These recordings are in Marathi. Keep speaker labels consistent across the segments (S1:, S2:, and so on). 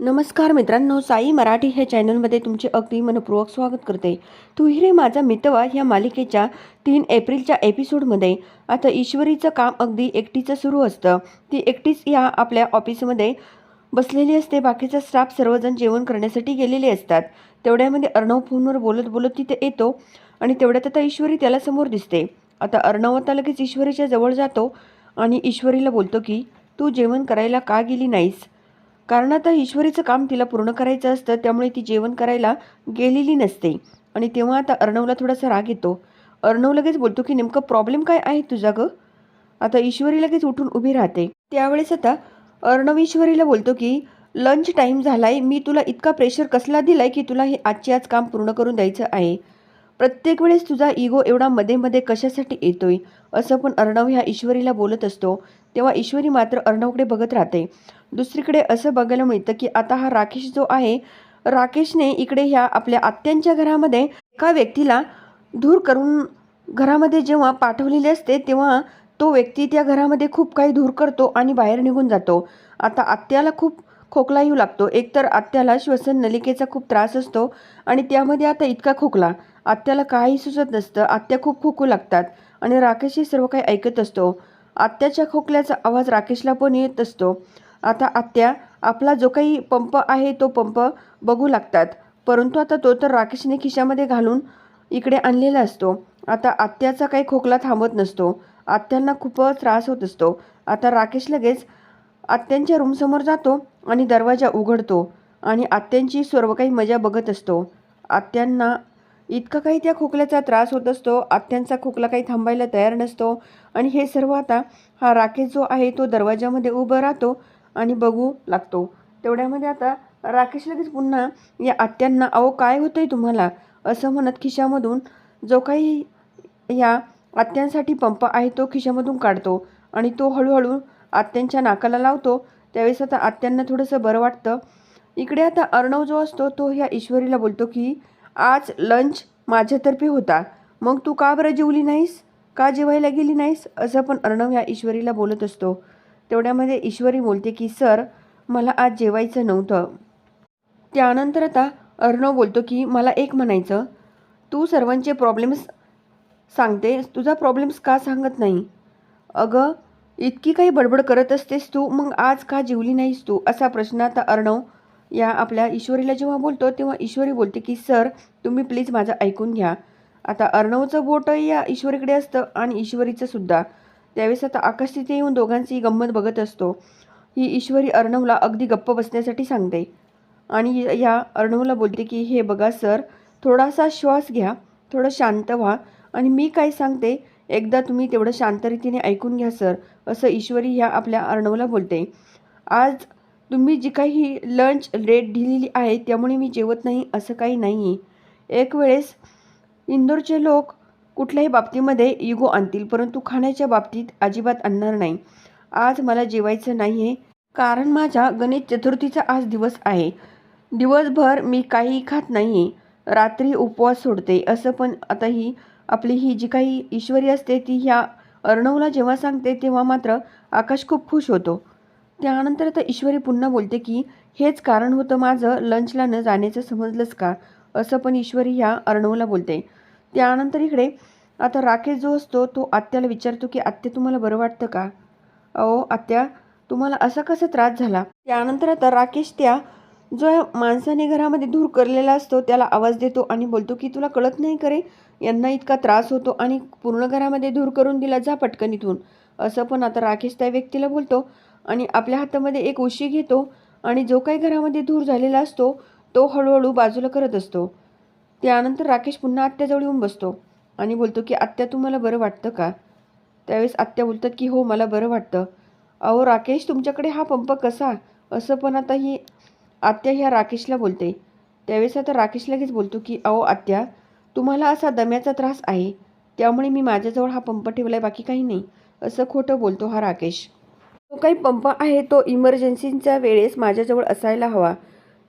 S1: नमस्कार मित्रांनो साई मराठी ह्या चॅनलमध्ये तुमचे अगदी मनपूर्वक स्वागत करते. तू हिरे माझा मितवा ह्या मालिकेच्या तीन एप्रिलच्या एपिसोडमध्ये. आता ईश्वरीचं काम अगदी एकटीचं सुरू असतं. ती एकटीच या आपल्या ऑफिसमध्ये बसलेली असते. बाकीचा स्टाफ सर्वजण जेवण करण्यासाठी गेलेले असतात. तेवढ्यामध्ये अर्णव फोनवर बोलत बोलत तिथे येतो आणि तेवढ्यात आता ईश्वरी त्याला समोर दिसते. आता अर्णव आता लगेच ईश्वरीच्या जवळ जातो आणि ईश्वरीला बोलतो की तू जेवण करायला का गेली नाहीस? कारण आता ईश्वरीचं काम तिला पूर्ण करायचं असतं त्यामुळे ती जेवण करायला गेलेली नसते. आणि तेव्हा आता अर्णवला थोडासा राग येतो. अर्णव लगेच बोलतो की नेमकं प्रॉब्लेम काय आहे तुझा गं? आता ईश्वरी लगेच उठून उभी राहते. त्यावेळेस आता अर्णव ईश्वरीला बोलतो की लंच टाईम झालाय मी तुला इतका प्रेशर कसला दिलाय की तुला हे आजचे आज काम पूर्ण करून द्यायचं आहे? प्रत्येक वेळेस तुझा इगो एवढा मध्ये मध्ये कशासाठी येतोय? असं पण अर्णव ह्या ईश्वरीला बोलत असतो. तेव्हा ईश्वरी मात्र अर्णवकडे बघत राहते. दुसरीकडे असं बघायला मिळतं की आता हा राकेश जो आहे राकेशने इकडे ह्या आपल्या आत्यांच्या घरामध्ये एका व्यक्तीला धूर करून घरामध्ये जेव्हा पाठवलेले असते तेव्हा तो व्यक्ती त्या घरामध्ये खूप काही धूर करतो आणि बाहेर निघून जातो. आता आत्याला खूप खोकला येऊ लागतो. एकतर आत्याला श्वसन नलिकेचा खूप त्रास असतो आणि त्यामध्ये आता इतका खोकला. आत्याला काही सुचत नसतं. आत्या खूप खोकू लागतात आणि राकेश हे सर्व काही ऐकत असतो. आत्याच्या खोकल्याचा आवाज राकेशला पण येत असतो. आता आत्या आपला जो काही पंप आहे तो पंप बघू लागतात. परंतु आता तो तर राकेशने खिशामध्ये घालून इकडे आणलेला असतो. आता आत्याचा काही खोकला थांबत नसतो. आत्यांना खूपच त्रास होत असतो. आता राकेश लगेच आत्यांच्या रूमसमोर जातो आणि दरवाजा उघडतो आणि आत्यांची सर्व काही मजा बघत असतो. आत्यांना इतका काही त्या खोकल्याचा त्रास होत असतो. आत्यांचा खोकला काही थांबायला तयार नसतो. आणि हे सर्व आता हा राकेश जो आहे तो दरवाजामध्ये उभं राहतो. आणि बघू लागतो. तेवढ्यामध्ये आता राकेश लगेच पुन्हा या आत्यांना अहो काय होतं आहे तुम्हाला? असं म्हणत खिशामधून जो काही या आत्यांसाठी पंप आहे तो खिशामधून काढतो आणि तो हळूहळू आत्यांच्या नाकाला लावतो. त्यावेळेस आता आत्यांना थोडंसं बरं वाटतं. इकडे आता अर्णव जो असतो तो ह्या ईश्वरीला बोलतो की आज लंच माझ्यातर्फे होता. मग तू का बरं जेवली नाहीस? का जेवायला गेली नाहीस? असं पण अर्णव ह्या ईश्वरीला बोलत असतो. तेवढ्यामध्ये ईश्वरी बोलते की सर मला आज जेवायचं नव्हतं. त्यानंतर आता अर्णव बोलतो की मला एक म्हणायचं. तू सर्वांचे प्रॉब्लेम्स सांगते. तुझा प्रॉब्लेम्स का सांगत नाही? अगं इतकी काही बडबड करत असतेस तू मग आज का जेवली नाहीस तू? असा प्रश्न आता अर्णव या आपल्या ईश्वरीला जेव्हा बोलतो तेव्हा ईश्वरी बोलते की सर तुम्ही प्लीज माझं ऐकून घ्या. आता अर्णवचं बोट या ईश्वरीकडे असतं आणि ईश्वरीचं सुद्धा. त्यावेळेस आता आकाश तिथे येऊन दोघांची गंमत बघत असतो. ही ईश्वरी अर्णवला अगदी गप्प बसण्यासाठी सांगते. आणि या अर्णवला बोलते की हे बघा सर थोडासा श्वास घ्या थोडं शांत व्हा आणि मी काय सांगते एकदा तुम्ही तेवढं शांतरीतीने ऐकून घ्या सर असं ईश्वरी ह्या आपल्या अर्णवला बोलते. आज तुम्ही जी काही लंच रेट दिलेली आहे त्यामुळे मी जेवत नाही असं काही नाही एक वेळेस इंदोरचे लोक कुठल्याही बाबतीमध्ये इगो आणतील परंतु खाण्याच्या बाबतीत अजिबात आणणार नाही. आज मला जेवायचं नाही आहे कारण माझ्या गणेश चतुर्थीचा आज दिवस आहे. दिवसभर मी काही खात नाही आहे रात्री उपवास सोडते असं पण आता ही आपली ही जी काही ईश्वरी असते ती ह्या अर्णवला जेव्हा सांगते तेव्हा मात्र आकाश खूप खुश होतो. त्यानंतर आता ईश्वरी पुन्हा बोलते की हेच कारण होतं माझं लंचला न जाण्याचं समजलंच का? असं पण ईश्वरी ह्या अर्णवला बोलते. त्यानंतर इकडे आता राकेश जो असतो तो आत्याला विचारतो की आत्या तुम्हाला बरं वाटतं का? अहो आत्या तुम्हाला असा कसा त्रास झाला? त्यानंतर आता राकेश त्या जो माणसाने घरामध्ये धूर करलेला असतो त्याला आवाज देतो आणि बोलतो की तुला कळत नाही करे यांना इतका त्रास होतो आणि पूर्ण घरामध्ये धूर करून दिला जा पटकन इथून. असं पण आता राकेश त्या व्यक्तीला बोलतो आणि आपल्या हातामध्ये एक उशी घेतो आणि जो काही घरामध्ये धूर झालेला असतो तो हळूहळू बाजूला करत असतो. त्यानंतर राकेश पुन्हा आत्याजवळ येऊन बसतो आणि बोलतो की आत्या तुम्हाला बरं वाटतं का? त्यावेळेस आत्या बोलतात की हो मला बरं वाटतं. अहो राकेश तुमच्याकडे हा पंप कसा? असं पण आता ही आत्या ह्या राकेशला बोलते. त्यावेळेस आता राकेश लगेच बोलतो की अहो आत्या तुम्हाला असा दम्याचा त्रास आहे त्यामुळे मी माझ्याजवळ हा पंप ठेवला आहे बाकी काही नाही. असं खोटं बोलतो हा राकेश. तो काही पंप आहे तो इमर्जन्सीच्या वेळेस माझ्याजवळ असायला हवा.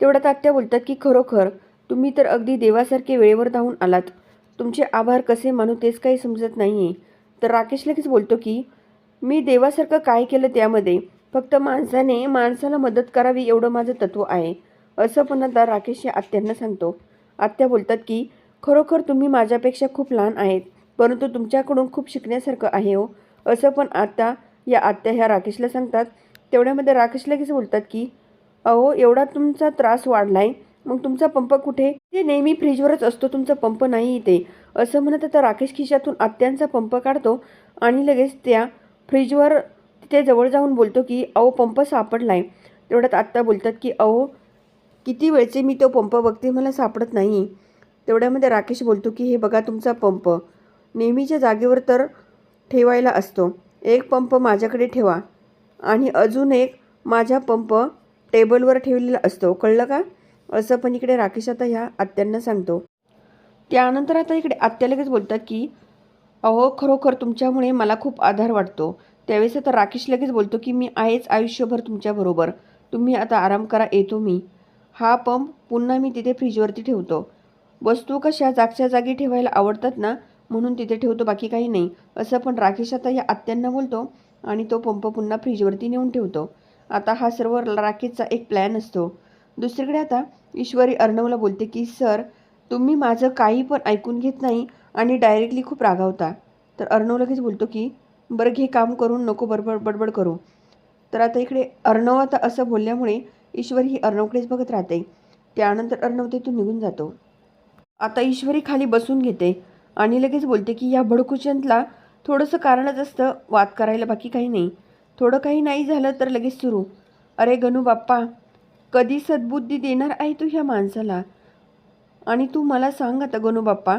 S1: तेवढ्यात आत्या बोलतात की खरोखर तुम्ही तर अगदी देवासारखे वेळेवर धावून आलात. तुमचे आभार कसे मानू तेच काही समजत नाही आहे तर राकेश लगेच बोलतो की मी देवासारखं काय केलं त्यामध्ये? फक्त माणसाने माणसाला मदत करावी एवढं माझं तत्त्व आहे. असं पण आता राकेश या आत्यांना सांगतो. आत्या बोलतात की खरोखर तुम्ही माझ्यापेक्षा खूप लहान आहेत परंतु तुमच्याकडून खूप शिकण्यासारखं आहे हो. असं पण आता या आत्या ह्या राकेशला सांगतात. तेवढ्यामध्ये राकेश लगेच बोलतात की अहो एवढा तुमचा त्रास वाढलाय मग तुमचा पंप कुठे? ते नेहमी फ्रीजवरच असतो तुमचा पंप नाही इथे. असं म्हणत आता राकेश खिशातून आत्यांचा पंप काढतो आणि लगेच त्या फ्रीजवर तिथे जवळ जाऊन बोलतो की अहो पंप सापडला आहे तेवढ्यात आत्ता बोलतात की अहो किती वेळचे मी तो पंप बघते मला सापडत नाही. तेवढ्यामध्ये राकेश बोलतो की हे बघा तुमचा पंप. नेहमीच्या जागेवर तर ठेवायला असतो. एक पंप माझ्याकडे ठेवा आणि अजून एक माझ्या पंप टेबलवर ठेवलेला असतो. कळलं का? असं पण इकडे राकेश आता ह्या आत्यांना सांगतो. त्यानंतर आता इकडे आत्या लगेच बोलतात की अहो खरोखर तुमच्यामुळे मला खूप आधार वाटतो. त्यावेळेस आता राकेश लगेच बोलतो की मी आहेच आयुष्यभर तुमच्याबरोबर तुम्ही आता आराम करा येतो मी. हा पंप पुन्हा मी तिथे फ्रीजवरती ठेवतो. वस्तू कशा जागच्या जागी ठेवायला आवडतात ना म्हणून तिथे ठेवतो बाकी काही नाही. असं पण राकेश आता या आत्यांना बोलतो आणि तो पंप पुन्हा फ्रीजवरती नेऊन ठेवतो. आता हा सर्व राकेशचा एक प्लॅन असतो. दुसरीकडे आता ईश्वरी अर्णवला बोलते की सर तुम्ही माझं काही पण ऐकून घेत नाही आणि डायरेक्टली खूप रागावता. तर अर्णव लगेच बोलतो की बरं घे काम करून नको बडबड बडबड करू. तर आता इकडे अर्णव आता असं बोलल्यामुळे ईश्वरी ही अर्णवकडेच बघत राहते. त्यानंतर अर्णव तिथून निघून जातो. आता ईश्वरी खाली बसून घेते आणि लगेच बोलते की या भडकुचंतला थोडंसं कारणच असतं वाद करायला बाकी काही नाही. थोडं काही नाही झालं तर लगेच सुरू. अरे गणू बाप्पा कधी सद्बुद्धी देणार आहे तू ह्या माणसाला? आणि तू मला सांग आता गणूबाप्पा.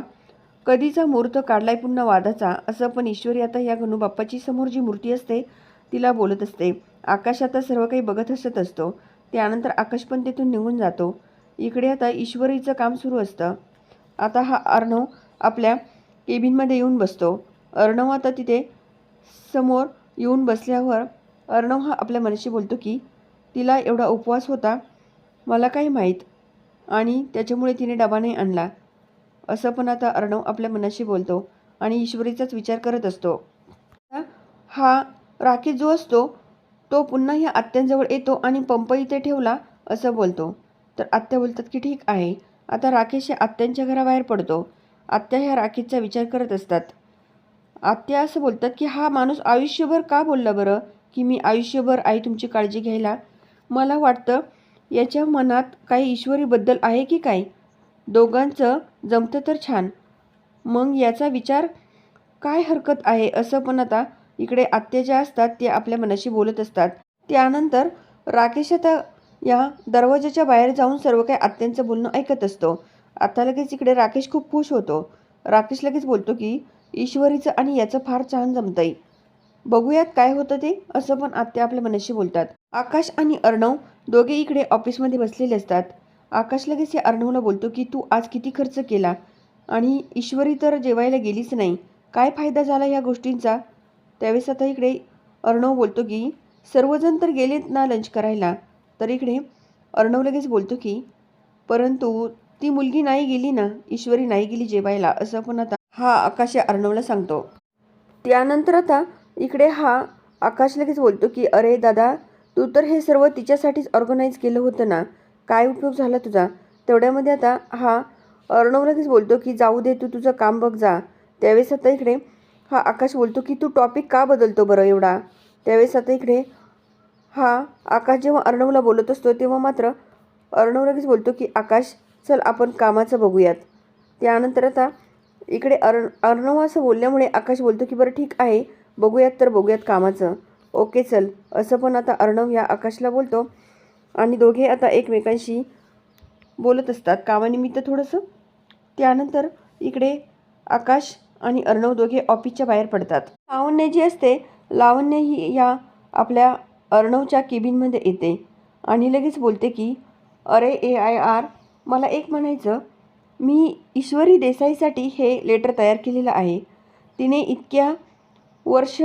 S1: कधीचा मुहूर्त काढलाय पुन्हा वादाचा? असं पण ईश्वरी आता या गणूबाप्पाची समोर जी मूर्ती असते तिला बोलत असते. आकाश आता सर्व काही बघत हसत असतो. त्यानंतर आकाश पण तिथून निघून जातो. इकडे आता ईश्वरीचं काम सुरू असतं. आता हा अर्णव आपल्या केबिनमध्ये येऊन बसतो. अर्णव आता तिथे समोर येऊन बसल्यावर अर्णव हा आपल्या मनाशी बोलतो की तिला एवढा उपवास होता मला काय माहीत. आणि त्याच्यामुळे तिने डबा नाही आणला. असं पण आता अर्णव आपल्या मनाशी बोलतो आणि ईश्वरीचाच विचार करत असतो. हा राकेश जो असतो तो पुन्हा ह्या आत्यांजवळ येतो आणि पंप इथे ठेवला असं बोलतो. तर आत्या बोलतात की ठीक आहे. आता राकेश या आत्यांच्या घराबाहेर पडतो. आत्या ह्या राकेशचा विचार करत असतात. आत्या असं बोलतात की हा माणूस आयुष्यभर का बोलला बरं? की मी आयुष्यभर आई तुमची काळजी घ्यायला मला वाटतं याच्या मनात काही ईश्वरीबद्दल आहे की काय? दोघांचं जमतं तर छान. मग याचा विचार काय हरकत आहे असं पण आता इकडे आत्या ज्या असतात ते आपल्या मनाशी बोलत असतात. त्यानंतर राकेश आता या दरवाजाच्या बाहेर जाऊन सर्व काही आत्यांचं बोलणं ऐकत असतो. आता लगेच इकडे राकेश खूप खुश होतो. राकेश लगेच बोलतो की ईश्वरीचं आणि याचं फार छान जमतंय. बघूयात काय होतं ते असं पण आत्या आपल्या मनाशी बोलतात. आकाश आणि अर्णव दोघे इकडे ऑफिसमध्ये बसलेले असतात. आकाश लगेच या अर्णवला बोलतो की तू आज किती खर्च केला? आणि ईश्वरी तर जेवायला गेलीच नाही. काय फायदा झाला या गोष्टींचा? त्यावेळेस आता इकडे अर्णव बोलतो की सर्वजण तर गेलेत ना लंच करायला. तर इकडे अर्णव लगेच बोलतो की परंतु ती मुलगी नाही गेली ना? ईश्वरी नाही गेली जेवायला? असं पण आता हा आकाश या अर्णवला सांगतो. त्यानंतर आता इकडे हा आकाश लगेच बोलतो की अरे दादा तू तर हे सर्व तिच्यासाठीच ऑर्गनाईज केलं होतं ना? काय उपयोग झाला तुझा? तेवढ्यामध्ये आता हा अर्णव लगेच बोलतो की जाऊ दे तू तुझं काम बघ जा. त्यावेळेस आता इकडे हा आकाश बोलतो की तू टॉपिक का बदलतो बरं एवढा? त्यावेळेस आता इकडे हा आकाश जेव्हा अर्णवला बोलत असतो तेव्हा मात्र अर्णव लगेच बोलतो की आकाश चल आपण कामाचं बघूयात. त्यानंतर आता इकडे अर अर्णव असं बोलल्यामुळे आकाश बोलतो की बरं ठीक आहे. बघूयात तर बघूयात कामाचं. ओके चल. असं पण आता अर्णव या आकाशला बोलतो आणि दोघे आता एकमेकांशी बोलत असतात. कामानिमित्त थोडंसं. त्यानंतर इकडे आकाश आणि अर्णव दोघे ऑफिसच्या बाहेर पडतात. लावण्य जी असते लावण्य ही या आपल्या अर्णवच्या केबिनमध्ये येते आणि लगेच बोलते की अरे ए आय आर मला एक म्हणायचं. मी ईश्वरी देसाईसाठी हे लेटर तयार केलेलं आहे. तिने इतक्या वर्ष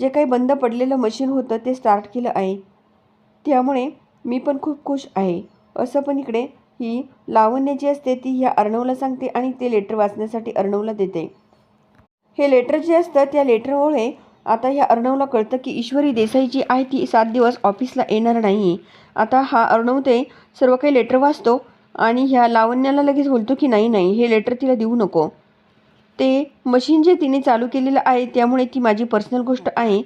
S1: जे काही बंद पडलेलं मशीन होतं ते स्टार्ट केलं आहे. त्यामुळे मी पण खूप खुश आहे. असं पण इकडे ही लावण्य जी असते ती ह्या अर्णवला सांगते आणि ते लेटर वाचण्यासाठी अर्णवला देते. हे लेटर जे असतं त्या लेटरमुळे आता ह्या अर्णवला कळतं की ईश्वरी देसाई जी आहे ती सात दिवस ऑफिसला येणार नाही. आता हा अर्णव ते सर्व काही लेटर वाचतो आणि ह्या लावण्याला लगेच बोलतो की नाही नाही हे लेटर तिला देऊ नको. ते मशीन जे तिने चालू केलेलं आहे त्यामुळे ती माझी पर्सनल गोष्ट आहे.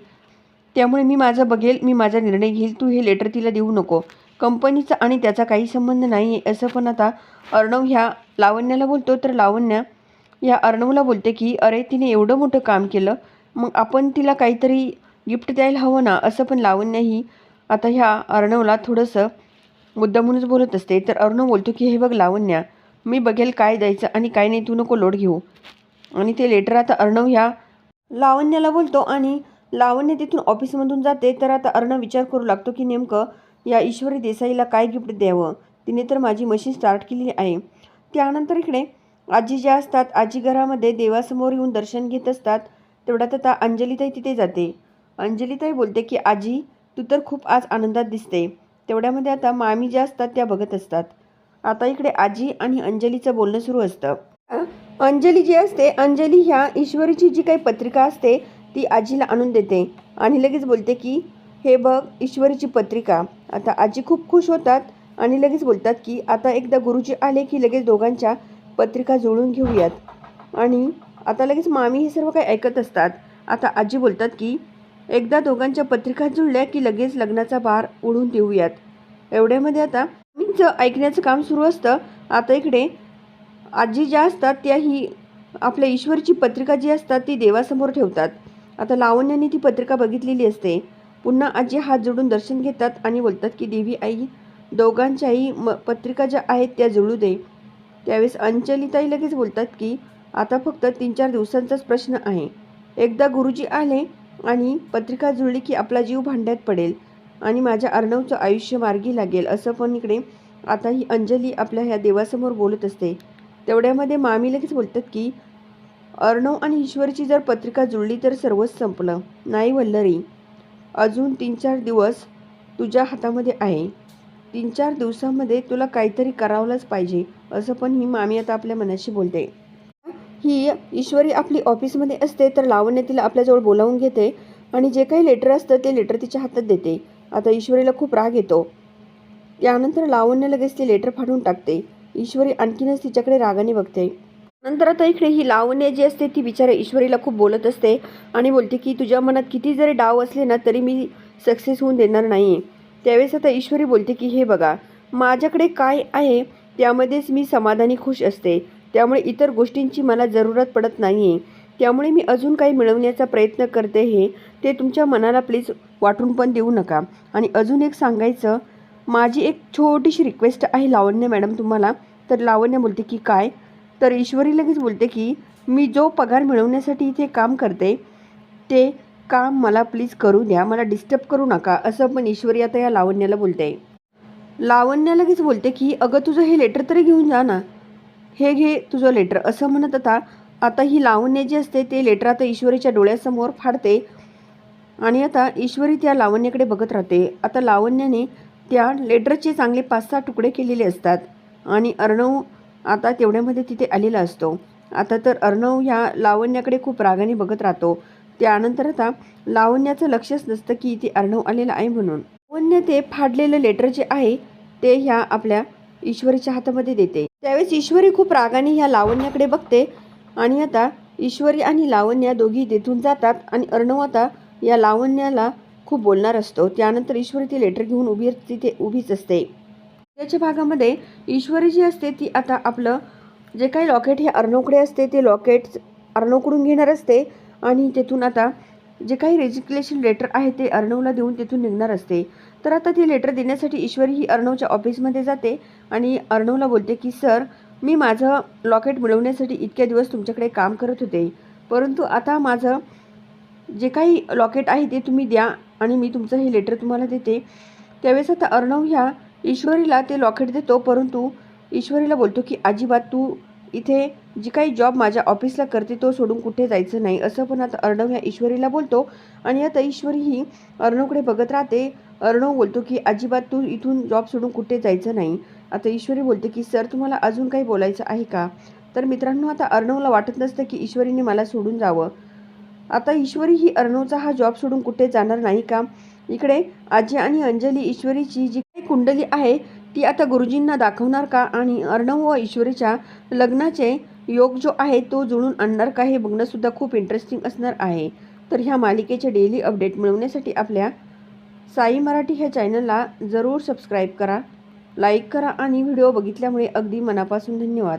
S1: त्यामुळे मी माझं बघेल मी माझा निर्णय घेईल तू हे लेटर तिला देऊ नको. कंपनीचा आणि त्याचा काही संबंध नाही आहे असं पण आता अर्णव ह्या लावण्याला बोलतो. तर लावण्या या अर्णवला बोलते की अरे तिने एवढं मोठं काम केलं मग आपण तिला काहीतरी गिफ्ट द्यायला हवं ना? असं पण लावण्याही आता ह्या अर्णवला थोडंसं मुद्दामूनच बोलत असते. तर अर्णव बोलतो की हे बघ लावण्या मी बघेल काय द्यायचं आणि काय नाही तू नको लोड घेऊ. आणि ते लेटर आता अर्णव ह्या लावण्याला बोलतो आणि लावण्य तिथून ऑफिसमधून जाते. तर आता अर्णव विचार करू लागतो की नेमकं या ईश्वरी देसाईला काय गिफ्ट द्यावं? तिने तर माझी मशीन स्टार्ट केलेली आहे. त्यानंतर इकडे आजी ज्या असतात आजी घरामध्ये देवासमोर येऊन दर्शन घेत असतात तेवढ्यात आता अंजलीताई तिथे जाते. अंजलीताई बोलते की आजी तू तर खूप आज आनंदात दिसते. तेवढ्यामध्ये आता मामी ज्या असतात त्या बघत असतात. आता इकडे आजी आणि अंजलीचं बोलणं सुरू असतं. अंजली जी असते अंजली ह्या ईश्वरीची जी काही पत्रिका असते ती आजीला आणून देते. आणि लगेच बोलते की हे बघ ईश्वरीची पत्रिका. आता आजी खूप खुश होतात आणि लगेच बोलतात की आता एकदा गुरुजी आले की लगेच दोघांच्या पत्रिका जुळून घेऊयात. आणि आता लगेच मामी हे सर्व काही ऐकत असतात. आता आजी बोलतात की एकदा दोघांच्या पत्रिका जुळल्या की लगेच लग्नाचा भार उडून देऊयात. एवढ्यामध्ये आता मामींचं ऐकण्याचं काम सुरू असतं. आता इकडे आजी ज्या असतात त्या ही आपल्या ईश्वरची पत्रिका जी असतात ती देवासमोर ठेवतात. आता लावण्याने ती पत्रिका बघितलेली असते. पुन्हा आजी हात जोडून दर्शन घेतात आणि बोलतात की देवी आई दोघांच्याही म पत्रिका ज्या आहेत त्या जुळू दे. त्यावेळेस अंजलीताई लगेच बोलतात की आता फक्त तीन चार दिवसांचाच प्रश्न आहे. एकदा गुरुजी आले आणि पत्रिका जुळली की आपला जीव भांड्यात पडेल आणि माझ्या अर्णवचं आयुष्य मार्गी लागेल. असं पण इकडे आता ही अंजली आपल्या ह्या देवासमोर बोलत असते. तेवढ्यामध्ये मामी लगेच बोलतात की अर्णव आणि ईश्वरची जर पत्रिका जुळली तर सर्वच संपलं. नाही वल्लरी अजून तीन चार दिवस तुझ्या हातामध्ये आहे. तीन चार दिवसामध्ये तुला काहीतरी करावलंच पाहिजे असं पण ही मामी आता आपल्या मनाशी बोलते. ही ईश्वरी आपली ऑफिसमध्ये असते तर लावण्य तिला आपल्याजवळ बोलावून घेते आणि जे काही लेटर असतं ते लेटर तिच्या हातात देते. आता ईश्वरीला खूप राग येतो. त्यानंतर लावण्य लगेच ते लेटर फाडून टाकते. ईश्वरी आणखीनच तिच्याकडे रागाने बघते. नंतर आता इकडे ही लावण्य जी असते ती बिचारे ईश्वरीला खूप बोलत असते आणि बोलते की तुझ्या मनात किती जरी डाव असले ना तरी मी सक्सेस होऊन देणार नाही त्यावेळेस आता ईश्वरी बोलते की हे बघा माझ्याकडे काय आहे त्यामध्येच मी समाधानी खुश असते. त्यामुळे इतर गोष्टींची मला जरूरत पडत नाही आहे त्यामुळे मी अजून काही मिळवण्याचा प्रयत्न करते हे ते तुमच्या मनाला प्लीज वाटून पण देऊ नका. आणि अजून एक सांगायचं माझी एक छोटीशी रिक्वेस्ट आहे लावण्य मॅडम तुम्हाला. तर लावण्य बोलते की काय? तर ईश्वरी लगेच बोलते की मी जो पगार मिळवण्यासाठी इथे काम करते ते काम मला प्लीज करू द्या. मला डिस्टर्ब करू नका. असं पण ईश्वरी आता या लावण्याला बोलते. लावण्य लगेच बोलते की अगं तुझं हे लेटर तरी घेऊन जा ना. हे घे तुझं लेटर असं म्हणत आता आता ही लावण्य जी असते ते लेटर आता ईश्वरीच्या डोळ्यासमोर फाडते. आणि आता ईश्वरी त्या लावण्याकडे बघत राहते. आता लावण्याने त्या लेटरचे चांगले पाच सहा तुकडे केलेले असतात. आणि अर्णव आता तेवढ्यामध्ये तिथे आलेला असतो. आता तर अर्णव ह्या लावण्याकडे खूप रागाने बघत राहतो. त्यानंतर आता लावण्याचं लक्षच नसतं की इथे अर्णव आलेला आहे म्हणून. लावण्य ते फाडलेलं लेटर जे आहे ते ह्या आपल्या ईश्वरीच्या हातामध्ये देते. त्यावेळेस ईश्वरी खूप रागाने ह्या लावण्याकडे बघते. आणि आता ईश्वरी आणि लावण्या दोघी तेथून जातात. आणि अर्णव आता या लावण्याला खूप बोलणार असतो. त्यानंतर ईश्वरी ती लेटर घेऊन उभी तिथे उभीच असते. त्याच्या भागामध्ये ईश्वरी जी असते ती आता आपलं जे काही लॉकेट हे अर्णवकडे असते ते लॉकेट अर्णवकडून घेणार असते आणि तेथून आता जे काही रेजिग्नेशन लेटर आहे ते अर्णवला देऊन तिथून निघणार असते. तर आता ती लेटर देण्यासाठी ईश्वरी ही अर्णवच्या ऑफिसमध्ये जाते आणि अर्णवला बोलते की सर मी माझं लॉकेट मिळवण्यासाठी इतक्या दिवस तुमच्याकडे काम करत होते. परंतु आता माझं जे काही लॉकेट आहे ते तुम्ही द्या आणि मी तुमचं हे लेटर तुम्हाला देते. त्यावेळेस आता अर्णव ह्या ईश्वरीला ते लॉकेट देतो परंतु ईश्वरीला बोलतो की अजिबात तू इथे जी काही जॉब माझ्या ऑफिसला करते तो सोडून कुठे जायचं नाही. असं पण आता अर्णव ह्या ईश्वरीला बोलतो. आणि आता ईश्वरी ही अर्णवकडे बघत राहते. अर्णव बोलतो की अजिबात तू इथून जॉब सोडून कुठे जायचं नाही. आता ईश्वरी बोलते की सर तुम्हाला अजून काही बोलायचं आहे का? तर मित्रांनो आता अर्णवला वाटत नसतं की ईश्वरीने मला सोडून जावं. आता ईश्वरी ही अर्णवचा हा जॉब सोडून कुठे जाणार नाही का? इकडे आजी आणि अंजली ईश्वरीची जी काही कुंडली आहे ती आता गुरुजींना दाखवणार का? आणि अर्णव व ईश्वरीच्या लग्नाचे योग जो आहे तो जुळून आणणार का? हे बघणंसुद्धा खूप इंटरेस्टिंग असणार आहे. तर ह्या मालिकेचे डेली अपडेट मिळवण्यासाठी आपल्या साई मराठी ह्या चॅनलला जरूर सबस्क्राईब करा लाईक करा आणि व्हिडिओ बघितल्यामुळे अगदी मनापासून धन्यवाद.